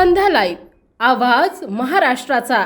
संध्या live आवाज महाराष्ट्राचा.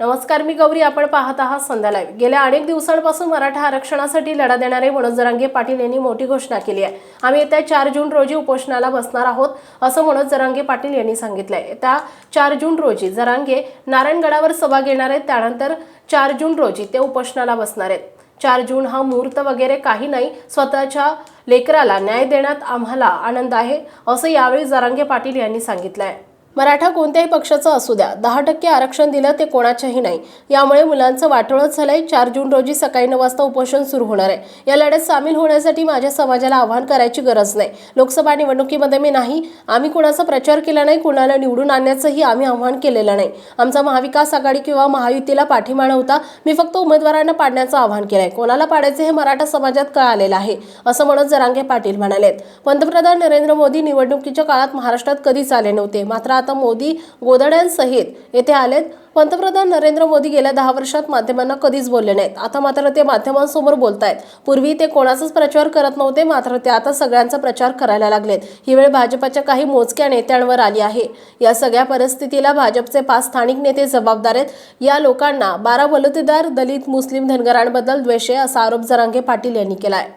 नमस्कार मी गौरी. आपण पाहत आहात संध्या लाईव्ह गेल्या अनेक दिवसांपासून मराठा आरक्षणासाठी लढा देणारे मनोज जरांगे पाटील यांनी मोठी घोषणा केली आहे. आम्ही येत्या चार जून रोजी उपोषणाला बसणार आहोत असं मनोज जरांगे पाटील यांनी सांगितलंय. येत्या चार जून रोजी जरांगे नारायणगडावर सभा घेणार आहेत त्यानंतर चार जून रोजी ते उपोषणाला बसणार आहेत. चार जून हा मुहूर्त वगैरे काही नाही स्वतःच्या लेकराला न्याय देण्यात आम्हाला आनंद आहे असं यावेळी जरांगे पाटील यांनी सांगितलं आहे मराठा कोणत्याही पक्षाचं असू द्या. दहा टक्के आरक्षण दिलं ते कोणाच्याही नाही. यामुळे मुलांचं वाटोळच झालंय. चार जून रोजी सकाळी नऊ वाजता उपोषण सुरू होणार आहे. या लढ्यात सामील होण्यासाठी माझ्या समाजाला आवाहन करायची गरज नाही. लोकसभा निवडणुकीमध्ये मी नाही. आम्ही कुणाचा प्रचार केला नाही कुणाला निवडून आणण्याचंही आम्ही आव्हान केलेलं नाही. आमचा महाविकास आघाडी किंवा महायुतीला पाठिंबा नव्हता. मी फक्त उमेदवारांना पाडण्याचं आवाहन केलंय. कोणाला पाडायचे हे मराठा समाजात कळालेलं आहे असं म्हणत जरांगे पाटील म्हणालेत. पंतप्रधान नरेंद्र मोदी निवडणुकीच्या काळात महाराष्ट्रात कधीच आले नव्हते. मात्र आता मोदी गोदड्यांसहित येथे आलेत. पंतप्रधान नरेंद्र मोदी गेल्या दहा वर्षात माध्यमांना कधीच बोलले नाहीत. आता मात्र ते माध्यमांसमोर बोलतायत. पूर्वी ते कोणाचाच प्रचार करत नव्हते मात्र ते आता सगळ्यांचा प्रचार करायला लागलेत. ही वेळ भाजपच्या काही मोजक्या नेत्यांवर आली आहे. या सगळ्या परिस्थितीला भाजपचे पाच स्थानिक नेते जबाबदार आहेत. या लोकांना बारा बलुतेदार दलित मुस्लिम धनगरांबद्दल द्वेष आहे असा आरोप जरांगे पाटील यांनी केला आहे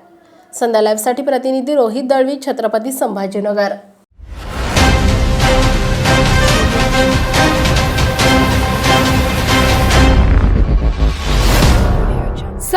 संध्या लाईव्हसाठी प्रतिनिधी रोहित दळवी छत्रपती संभाजीनगर.